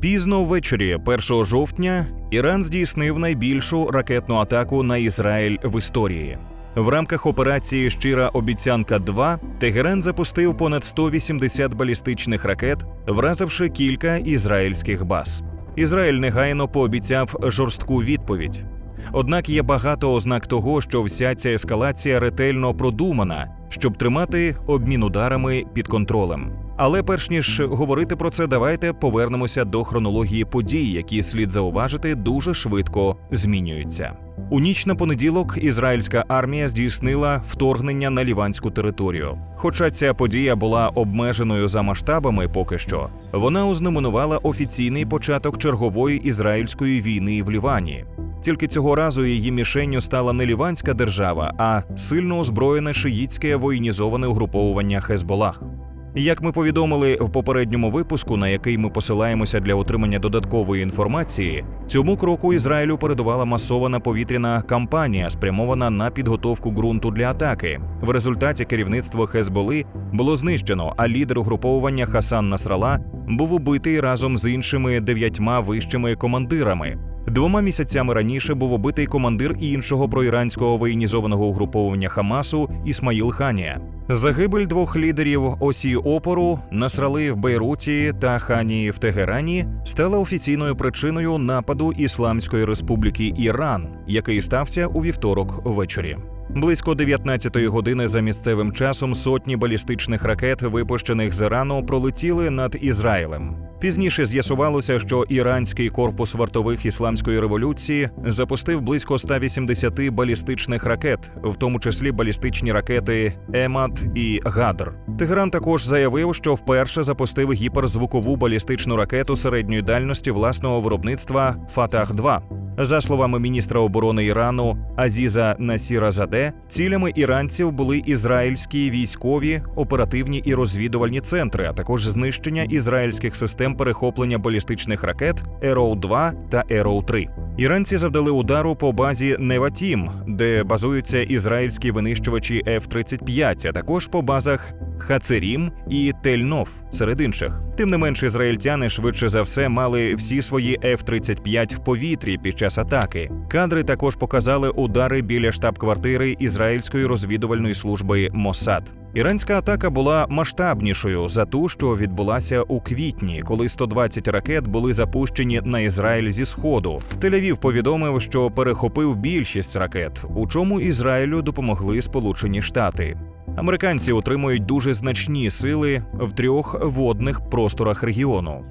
Пізно ввечері, 1 жовтня, Іран здійснив найбільшу ракетну атаку на Ізраїль в історії. В рамках операції Щира обіцянка 2 Тегеран запустив понад 180 балістичних ракет, вразивши кілька ізраїльських баз. Ізраїль негайно пообіцяв жорстку відповідь. Однак є багато ознак того, що вся ця ескалація ретельно продумана, щоб тримати обмін ударами під контролем. Але перш ніж говорити про це, давайте повернемося до хронології подій, які слід зауважити дуже швидко змінюються. У ніч на понеділок ізраїльська армія здійснила вторгнення на ліванську територію. Хоча ця подія була обмеженою за масштабами, поки що вона ознаменувала офіційний початок чергової ізраїльської війни в Лівані. Тільки цього разу її мішенню стала не ліванська держава, а сильно озброєне шиїцьке воєнізоване угруповування Хезболах. Як ми повідомили в попередньому випуску, на який ми посилаємося для отримання додаткової інформації, цьому кроку Ізраїлю передувала масована повітряна кампанія, спрямована на підготовку ґрунту для атаки. В результаті керівництво Хезболи було знищено, а лідер угруповування Хасан Насрала був убитий разом з іншими дев'ятьма вищими командирами. Двома місяцями раніше був убитий командир іншого проіранського воєнізованого угруповання Хамасу Ісмаїл Ханія. Загибель двох лідерів осі опору Насрали в Бейруті та Ханії в Тегерані стала офіційною причиною нападу Ісламської Республіки Іран, який стався у вівторок ввечері. Близько 19-ї години за місцевим часом сотні балістичних ракет, випущених з Ірану, пролетіли над Ізраїлем. Пізніше з'ясувалося, що іранський корпус вартових ісламської революції запустив близько 180 балістичних ракет, в тому числі балістичні ракети Емад і Гадр. Тегеран також заявив, що вперше запустив гіперзвукову балістичну ракету середньої дальності власного виробництва Фатах 2 за словами міністра оборони Ірану Азіза Насіра Заде, цілями іранців були ізраїльські військові, оперативні і розвідувальні центри, а також знищення ізраїльських систем перехоплення балістичних ракет Ероу 2 та Ероу 3 Іранці завдали удару по базі Неватім, де базуються ізраїльські винищувачі F-35, а також по базах Хацерім і Тельнов, серед інших. Тим не менш, ізраїльтяни швидше за все мали всі свої F-35 в повітрі під час атаки. Кадри також показали удари біля штаб-квартири ізраїльської розвідувальної служби Моссад. Іранська атака була масштабнішою за ту, що відбулася у квітні, коли 120 ракет були запущені на Ізраїль зі сходу. Тель-Авів повідомив, що перехопив більшість ракет, у чому Ізраїлю допомогли Сполучені Штати. Американці отримують дуже значні сили в трьох водних просторах регіону.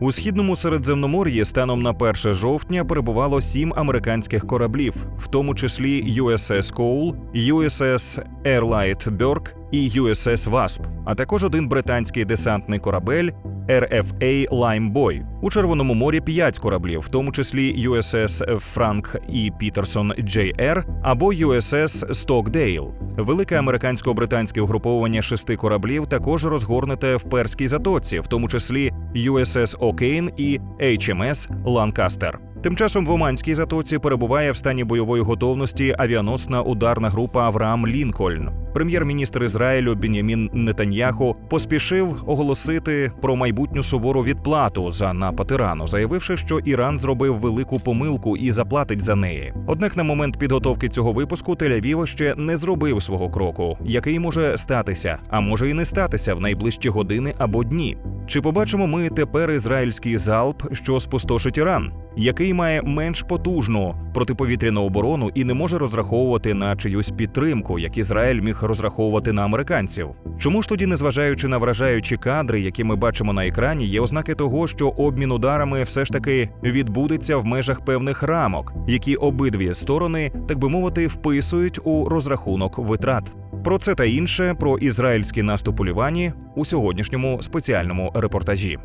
У східному Середземномор'ї станом на 1 жовтня перебувало сім американських кораблів, в тому числі USS Cole, USS Airlight Burke і USS Wasp, а також один британський десантний корабель RFA Lime. У Червоному морі п'ять кораблів, в тому числі USS Frank і Пітерсон JR або USS Stockdale. Велике американсько-британське угруповування шести кораблів також розгорнуте в перській затоці, в тому числі USS O'Kane і HMS Lancaster. Тим часом в Оманській затоці перебуває в стані бойової готовності авіаносна ударна група Авраам Лінкольн. Прем'єр-міністр Ізраїлю Бенямін Нетаньяху поспішив оголосити про майбутню сувору відплату за напад Ірану, заявивши, що Іран зробив велику помилку і заплатить за неї. Однак на момент підготовки цього випуску Тель-Авів ще не зробив свого кроку, який може статися, а може і не статися в найближчі години або дні. Чи побачимо ми тепер ізраїльський залп, що спустошить Іран, який має менш потужну протиповітряну оборону і не може розраховувати на чиюсь підтримку, як Ізраїль міг розраховувати на американців? Чому ж тоді, незважаючи на вражаючі кадри, які ми бачимо на екрані, є ознаки того, що обмін ударами все ж таки відбудеться в межах певних рамок, які обидві сторони, так би мовити, вписують у розрахунок витрат? Про це та інше про ізраїльський наступ у Лівані у сьогоднішньому спеціальному репортажі.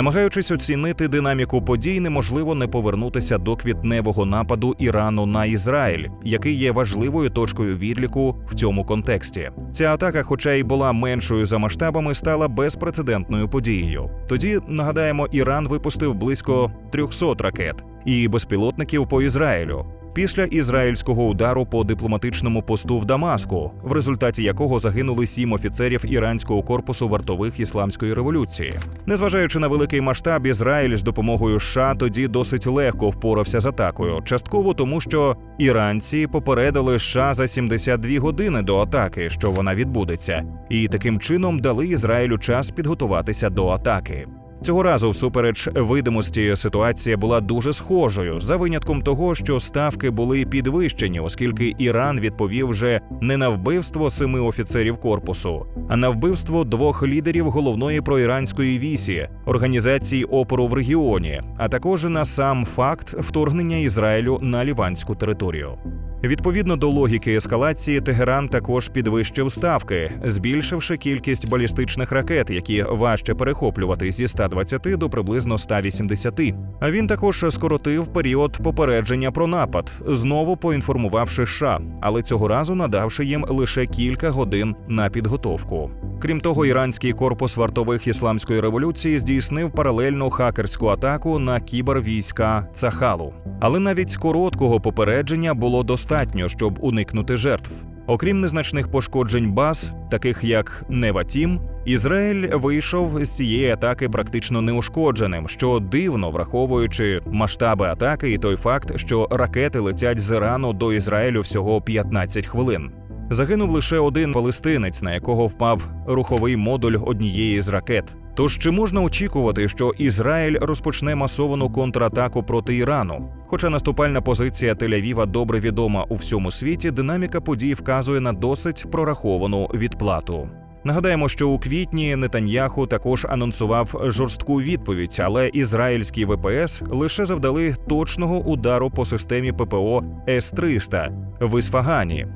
Намагаючись оцінити динаміку подій, неможливо не повернутися до квітневого нападу Ірану на Ізраїль, який є важливою точкою відліку в цьому контексті. Ця атака, хоча й була меншою за масштабами, стала безпрецедентною подією. Тоді нагадаємо, Іран випустив близько 300 ракет і безпілотників по Ізраїлю. Після ізраїльського удару по дипломатичному посту в Дамаску, в результаті якого загинули сім офіцерів іранського корпусу вартових ісламської революції. Незважаючи на великий масштаб, Ізраїль з допомогою США тоді досить легко впорався з атакою, частково тому, що іранці попередили США за 72 години до атаки, що вона відбудеться, і таким чином дали Ізраїлю час підготуватися до атаки. Цього разу, всупереч видимості, ситуація була дуже схожою, за винятком того, що ставки були підвищені, оскільки Іран відповів вже не на вбивство семи офіцерів корпусу, а на вбивство двох лідерів головної проіранської вісі організації опору в регіоні, а також на сам факт вторгнення Ізраїлю на ліванську територію. Відповідно до логіки ескалації, Тегеран також підвищив ставки, збільшивши кількість балістичних ракет, які важче перехоплювати зі 120 до приблизно 180. А він також скоротив період попередження про напад, знову поінформувавши США, але цього разу надавши їм лише кілька годин на підготовку. Крім того, іранський корпус вартових ісламської революції здійснив паралельну хакерську атаку на кібервійська Цахалу. Але навіть короткого попередження було достатньо, щоб уникнути жертв. Окрім незначних пошкоджень баз, таких як Неватім, Ізраїль вийшов з цієї атаки практично неушкодженим, що дивно враховуючи масштаби атаки і той факт, що ракети летять з Ірану до Ізраїлю всього 15 хвилин. Загинув лише один палестинець, на якого впав руховий модуль однієї з ракет. Тож чи можна очікувати, що Ізраїль розпочне масовану контратаку проти Ірану? Хоча наступальна позиція Тель-Авіва добре відома у всьому світі, динаміка подій вказує на досить прораховану відплату. Нагадаємо, що у квітні Нетаньяху також анонсував жорстку відповідь, але ізраїльські ВПС лише завдали точного удару по системі ППО С-300 в Ісфагані,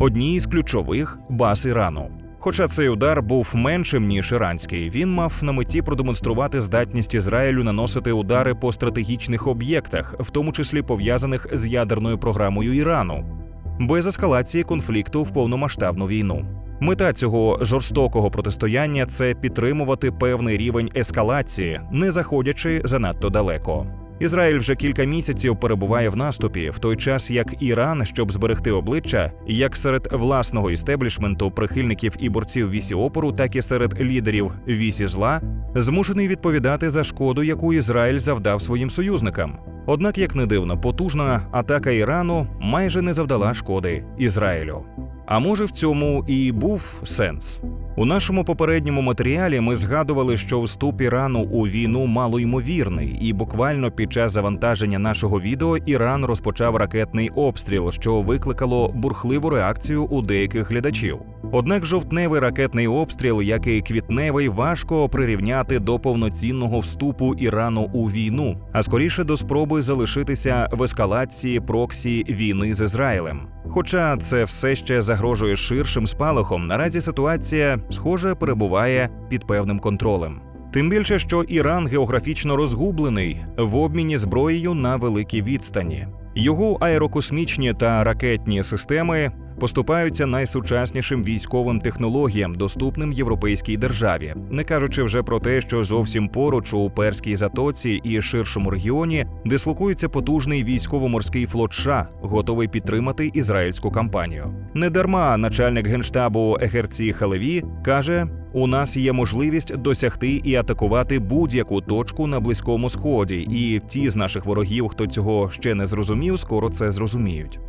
одній з ключових баз Ірану. Хоча цей удар був меншим ніж іранський, він мав на меті продемонструвати здатність Ізраїлю наносити удари по стратегічних об'єктах, в тому числі пов'язаних з ядерною програмою Ірану, без ескалації конфлікту в повномасштабну війну. Мета цього жорстокого протистояння це підтримувати певний рівень ескалації, не заходячи занадто далеко. Ізраїль вже кілька місяців перебуває в наступі, в той час як Іран, щоб зберегти обличчя, як серед власного істеблішменту прихильників і борців вісі опору, так і серед лідерів вісі зла, змушений відповідати за шкоду, яку Ізраїль завдав своїм союзникам. Однак, як не дивно, потужна атака Ірану майже не завдала шкоди Ізраїлю. А може в цьому і був сенс. У нашому попередньому матеріалі ми згадували, що вступ Ірану у війну малоймовірний, і буквально під час завантаження нашого відео Іран розпочав ракетний обстріл, що викликало бурхливу реакцію у деяких глядачів. Однак жовтневий ракетний обстріл, як і квітневий, важко прирівняти до повноцінного вступу Ірану у війну, а скоріше до спроби залишитися в ескалації проксі війни з Ізраїлем. Хоча це все ще загрожує ширшим спалахом, наразі ситуація, схоже, перебуває під певним контролем. Тим більше, що Іран географічно розгублений в обміні зброєю на великій відстані. Його аерокосмічні та ракетні системи поступаються найсучаснішим військовим технологіям, доступним європейській державі, не кажучи вже про те, що зовсім поруч у перській затоці і ширшому регіоні дислокується потужний військово-морський флот США, готовий підтримати ізраїльську кампанію. Недарма начальник генштабу Егерці Халеві каже. У нас є можливість досягти і атакувати будь-яку точку на близькому сході, і ті з наших ворогів, хто цього ще не зрозумів, скоро це зрозуміють.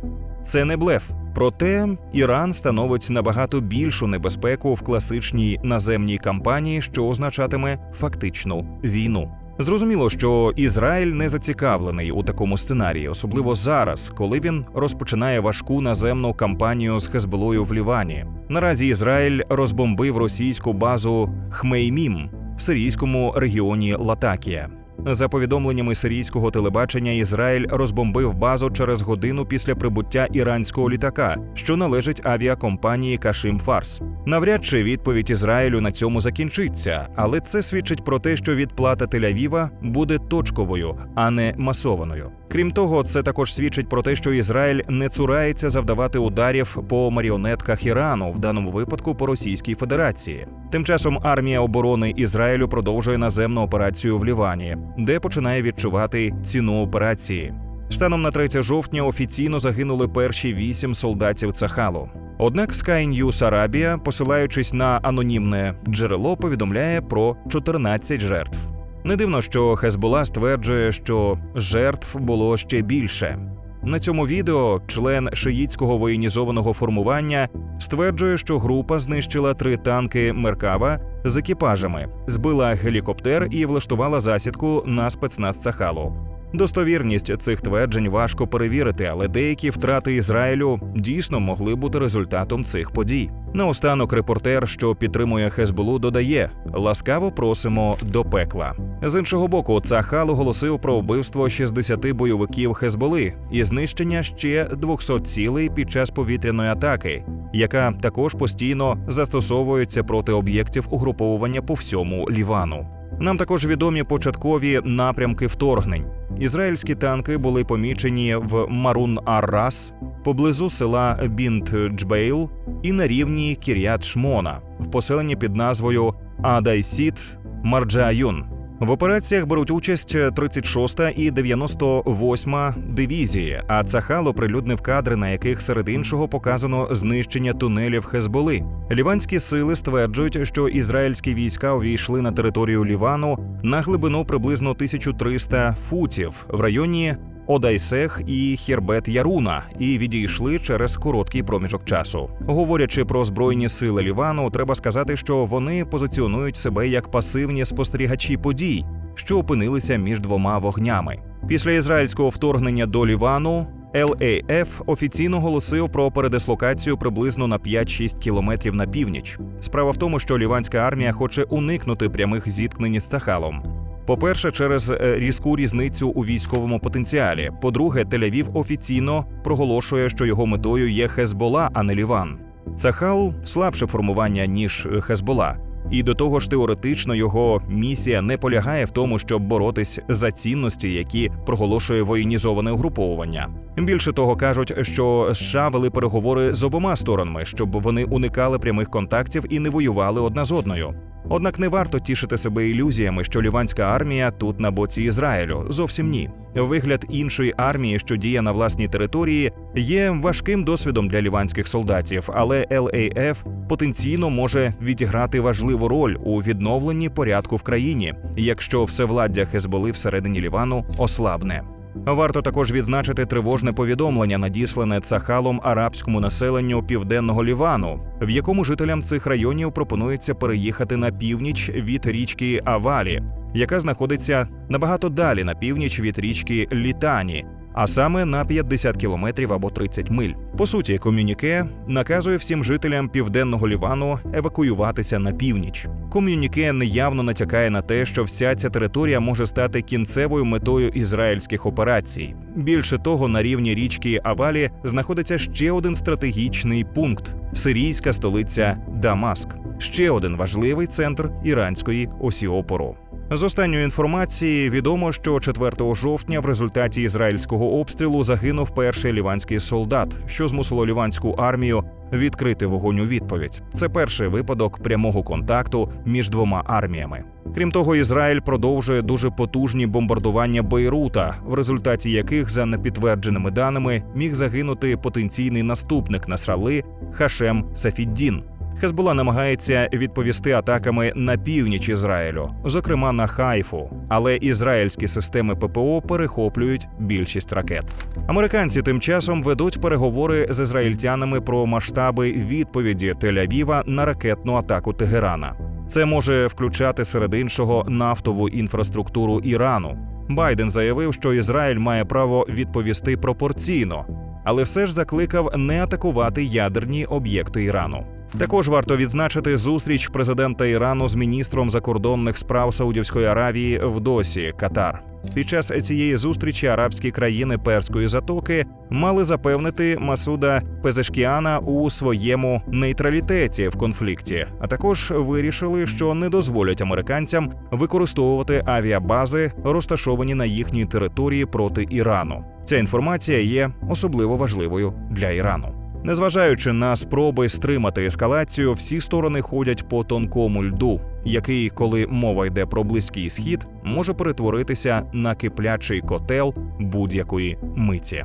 Це не блеф. Проте Іран становить набагато більшу небезпеку в класичній наземній кампанії, що означатиме фактичну війну. Зрозуміло, що Ізраїль не зацікавлений у такому сценарії, особливо зараз, коли він розпочинає важку наземну кампанію з Хезболою в Лівані. Наразі Ізраїль розбомбив російську базу Хмеймім в сирійському регіоні Латакія. За повідомленнями сирійського телебачення, Ізраїль розбомбив базу через годину після прибуття іранського літака, що належить авіакомпанії Кашим Фарс. Навряд чи відповідь Ізраїлю на цьому закінчиться, але це свідчить про те, що відплата Тель-Авіва буде точковою, а не масованою. Крім того, це також свідчить про те, що Ізраїль не цурається завдавати ударів по маріонетках Ірану, в даному випадку по Російській Федерації. Тим часом армія оборони Ізраїлю продовжує наземну операцію в Лівані, де починає відчувати ціну операції. Станом на 3 жовтня офіційно загинули перші вісім солдатів Цахалу. Однак Sky News Arabia, посилаючись на анонімне джерело, повідомляє про 14 жертв. Не дивно, що Хезбола стверджує, що жертв було ще більше. На цьому відео член шиїцького воєнізованого формування стверджує, що група знищила три танки Меркава з екіпажами, збила гелікоптер і влаштувала засідку на спецназ Сахалу. Достовірність цих тверджень важко перевірити, але деякі втрати Ізраїлю дійсно могли бути результатом цих подій. Наостанок репортер, що підтримує Хезболу, додає: ласкаво просимо до пекла. З іншого боку, Цахал оголосив про вбивство 60 бойовиків Хезболи і знищення ще 200 цілей під час повітряної атаки, яка також постійно застосовується проти об'єктів угруповування по всьому Лівану. Нам також відомі початкові напрямки вторгнень. Ізраїльські танки були помічені в Марун Аррас, поблизу села Бінт Джбейл і на рівні Кірят Шмона в поселенні під назвою Адайсіт Марджаюн. В операціях беруть участь 36-та і 98-ма дивізії. А Цахал оприлюднив кадри, на яких серед іншого показано знищення тунелів Хезболи. Ліванські сили стверджують, що ізраїльські війська увійшли на територію Лівану на глибину приблизно 1300 футів в районі Одайсех і Хербет Яруна і відійшли через короткий проміжок часу. Говорячи про збройні сили Лівану, треба сказати, що вони позиціонують себе як пасивні спостерігачі подій, що опинилися між двома вогнями. Після ізраїльського вторгнення до Лівану. LAF офіційно оголосив про передислокацію приблизно на 5-6 кілометрів на північ. Справа в тому, що ліванська армія хоче уникнути прямих зіткнень з Сахалом. По-перше, через е, різку різницю у військовому потенціалі. По-друге, Тель-Авів офіційно проголошує, що його метою є Хезбола, а не Ліван. Цахал слабше формування ніж Хезбола. І до того ж, теоретично його місія не полягає в тому, щоб боротись за цінності, які проголошує воєнізоване угруповування. Більше того, кажуть, що США вели переговори з обома сторонами, щоб вони уникали прямих контактів і не воювали одна з одною. Однак не варто тішити себе ілюзіями, що ліванська армія тут на боці Ізраїлю. Зовсім ні. Вигляд іншої армії, що діє на власній території, є важким досвідом для ліванських солдатів, але LAF потенційно може відіграти важливу роль у відновленні порядку в країні, якщо всевладдя Хезболи всередині Лівану ослабне. Варто також відзначити тривожне повідомлення, надіслане Цахалом арабському населенню південного Лівану, в якому жителям цих районів пропонується переїхати на північ від річки Авалі, яка знаходиться набагато далі на північ від річки Літані. А саме на 50 кілометрів або 30 миль. По суті, ком'юніке наказує всім жителям південного Лівану евакуюватися на північ. Ком'юніке неявно натякає на те, що вся ця територія може стати кінцевою метою ізраїльських операцій. Більше того, на рівні річки Авалі знаходиться ще один стратегічний пункт сирійська столиця Дамаск, ще один важливий центр іранської осі опору. З останньої інформації відомо, що 4 жовтня в результаті ізраїльського обстрілу загинув перший ліванський солдат, що змусило ліванську армію відкрити вогонь у відповідь. Це перший випадок прямого контакту між двома арміями. Крім того, Ізраїль продовжує дуже потужні бомбардування Бейрута, в результаті яких, за непідтвердженими даними, міг загинути потенційний наступник Насрали Хашем Сафіддін. Хезбула намагається відповісти атаками на північ Ізраїлю, зокрема на Хайфу, але ізраїльські системи ППО перехоплюють більшість ракет. Американці тим часом ведуть переговори з ізраїльтянами про масштаби відповіді Тель-Авіва на ракетну атаку Тегерана. Це може включати серед іншого нафтову інфраструктуру Ірану. Байден заявив, що Ізраїль має право відповісти пропорційно, але все ж закликав не атакувати ядерні об'єкти Ірану. Також варто відзначити зустріч президента Ірану з міністром закордонних справ Саудівської Аравії в Досі, Катар. Під час цієї зустрічі арабські країни Перської затоки мали запевнити Масуда Пезешкіана у своєму нейтралітеті в конфлікті, а також вирішили, що не дозволять американцям використовувати авіабази, розташовані на їхній території проти Ірану. Ця інформація є особливо важливою для Ірану. Незважаючи на спроби стримати ескалацію, всі сторони ходять по тонкому льду, який, коли мова йде про близький схід, може перетворитися на киплячий котел будь-якої миті.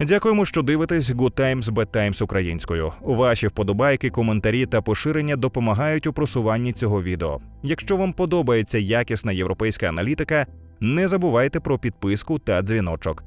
Дякуємо, що дивитесь Good Times Bad Times українською. Ваші вподобайки, коментарі та поширення допомагають у просуванні цього відео. Якщо вам подобається якісна європейська аналітика, не забувайте про підписку та дзвіночок.